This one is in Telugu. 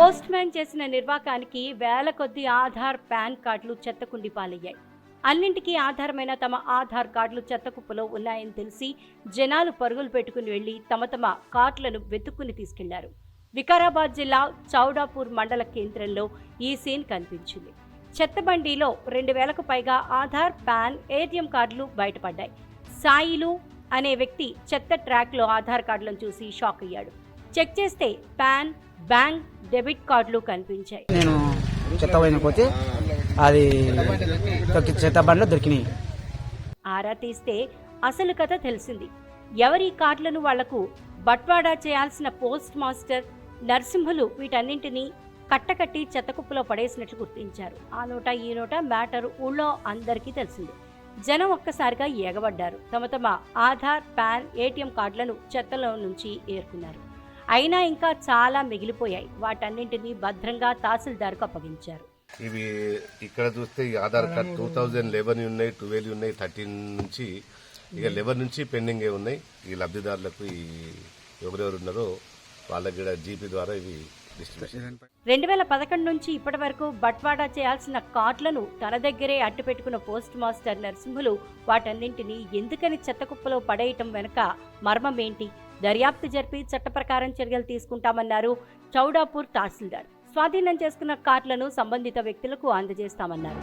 పోస్ట్ మ్యాన్ చేసిన నిర్వాకానికి వేల కొద్ది ఆధార్ పాన్ కార్డులు చెత్తకుండి పాలయ్యాయి అన్నింటికీ ఆధారమైన తమ ఆధార్ కార్డులు చెత్త కుప్పలో ఉన్నాయని తెలిసి జనాలు పరుగులు పెట్టుకుని వెళ్ళి తమ తమ కార్డులను వెతుక్కుని తీసుకెళ్ళారు. వికారాబాద్ జిల్లా చౌడాపూర్ మండల కేంద్రంలో ఈ సీన్ కనిపించింది. చెత్తబండిలో రెండు వేలకు పైగా ఆధార్ పాన్ ఏటీఎం కార్డులు బయటపడ్డాయి. సాయిలు అనే వ్యక్తి చెత్త ట్రాక్లో ఆధార్ కార్డులను చూసి షాక్ అయ్యాడు. చెక్ చేస్తే పాన్ బ్యాంక్ డెబిట్ కార్డులు కనిపించాయి. నేను చెత్త పోతే అది చెత్త బండ్లో దొరికినాయి. ఆరా తీస్తే అసలు కథ తెలిసింది. ఎవరి కార్డులను వాళ్ళకు బట్వాడా చేయాల్సిన పోస్ట్ మాస్టర్ నరసింహులు వీటన్నింటినీ కట్టకట్టి చెత్తకుప్పలో పడేసినట్లు గుర్తించారు. ఆ నోట ఈ నోట మ్యాటర్ ఊళ్ళో అందరికీ తెలిసింది. జనం ఒక్కసారిగా ఎగబడ్డారు తమ తమ ఆధార్ పాన్ ఏటీఎం కార్డులను చెత్తలో నుంచి ఏరుకున్నారు. అయినా ఇంకా చాలా మిగిలిపోయాయి. వాటన్నింటినీ భద్రంగా తహసీల్దార్కు అప్పగించారు. ఇవి ఇక్కడ చూస్తే ఈ Aadhaar card two thousand eleven ఉన్నాయి ట్వెల్వ్ ఉన్నాయి థర్టీన్ నుంచి ఇక లెవెన్ నుంచి పెండింగ్ ఉన్నాయి. ఈ లబ్ధిదారులకు ఈ ఎవరెవరు ఉన్నారో వాళ్ళకి కూడా జీపీ ద్వారా ఇవి రెండు వేల పదకొండు నుంచి ఇప్పటి వరకు బట్వాడా చేయాల్సిన కార్డులను తన దగ్గరే అట్టు పెట్టుకున్న పోస్ట్ మాస్టర్ నరసింహులు వాటన్నింటినీ ఎందుకని చెత్తకుప్పలో పడేయటం వెనుక మర్మమేంటి? దర్యాప్తు జరిపి చట్ట ప్రకారం చర్యలు తీసుకుంటామన్నారు చౌడాపూర్ తహసీల్దార్. స్వాధీనం చేసుకున్న కార్లను సంబంధిత వ్యక్తులకు అందజేస్తామన్నారు.